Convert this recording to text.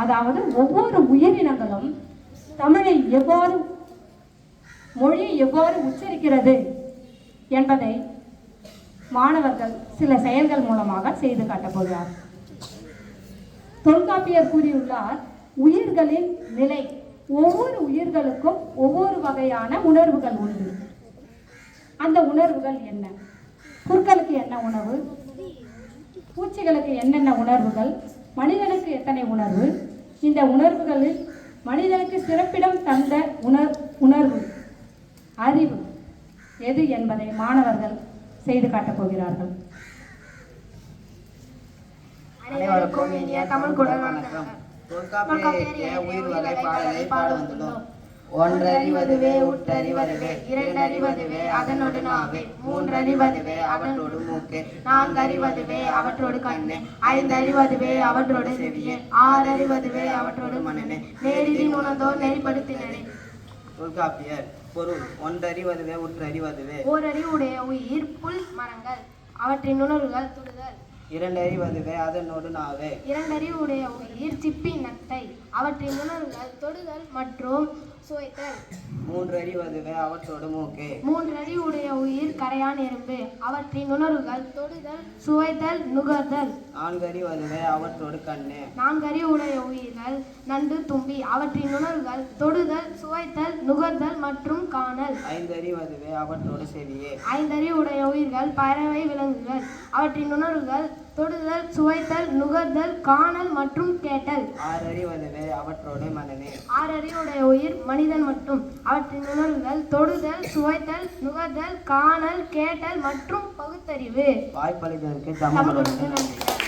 அதாவது ஒவ்வொரு உயிரினங்களும் தமிழை எவ்வாறு மொழியை எவ்வாறு உச்சரிக்கிறது என்பதை மாணவர்கள் சில செயல்கள் மூலமாக செய்து காட்டப் போகிறார். தொல்காப்பியர் கூறியுள்ளார் உயிர்களின் நிலை ஒவ்வொரு உயிர்களுக்கும் ஒவ்வொரு வகையான உணர்வுகள் உண்டு. அந்த உணர்வுகள் என்ன? புற்களுக்கு என்ன உணவு? பூச்சிகளுக்கு என்னென்ன உணர்வுகள்? மனிதனுக்கு எத்தனை உணர்வு? இந்த உணர்வுகளில் மனிதனுக்கு சிறப்பிடம் தந்த உணர் உணர்வு அறிவு எது என்பதை மாணவர்கள் செய்து காட்டப் போகிறார்கள். அனைவருக்கும் இனிய தமிழ் குரல் வணக்கம் தொல்காப்பிய உயிர் வகை பாடலை பாட வந்துள்ளோம். ஒன்றறிவதுவே உற்றறிவதுவே இரண்டறிவதுவே அதனோடு நாவே மூன்றறிவதுவே அவற்றோடு மூக்கே நான்கறிவதுவே அவற்றோடு கண்ணே ஐந்தறிவதுவே அவற்றோடு செவியே ஆறறிவதுவே அவற்றோடு மனனே நேரில் உணர்ந்தோர் நெறிப்படுத்தினரே தொல்காப்பியர் பொருள் ஒன்றறிவதுவே உற்றறிவதுவே. ஓரறிவுடைய உயிர் புல் மரங்கள் அவற்றின் உணர்வுகள் தொடுதல் இரண்டறிவதுவே அதனோடு நாவே இரண்டறிவுடைய உயிர் சிப்பி நத்தை அவற்றின் உணர்வுகள் தொடுதல் மற்றும் சுவைத்தல் மூன்றறிவதுவே அவற்றோடு மூக்கே. மூன்றறிவுடைய உயிர் கரையான் எறும்பு. அவற்றின் உணர்வுகள் தொடுதல் சுவைத்தல் நுகர்தல். நான்கறிவதுவே அவற்றோடு கண்ணே. நான்கறிவுடைய உயிர்கள் நண்டு தும்பி அவற்றின் உணர்வுகள் தொடுதல் சுவைத்தல் நுகர்தல் மற்றும் காணல். ஐந்தறிவதுவே அவற்றோடு செவியே. ஐந்தறிவுடைய உயிர்கள் பறவை விலங்குகள். அவற்றின் உணர்வுகள் தொடுதல் சுவைத்தல் நுகர்தல் காணல் மற்றும் கேட்டல். ஆறறிவதுவே அவற்றோடு மனனே ஆறறிவுடைய உயிர் மனிதன் மட்டும். அவற்றின் உணர்வுகள் தொடுதல் சுவைத்தல் நுகர்தல் காணல் கேட்டல் மற்றும் பகுத்தறிவு. வாய்ப்பளித்ததற்கு தமிழ் நன்றி.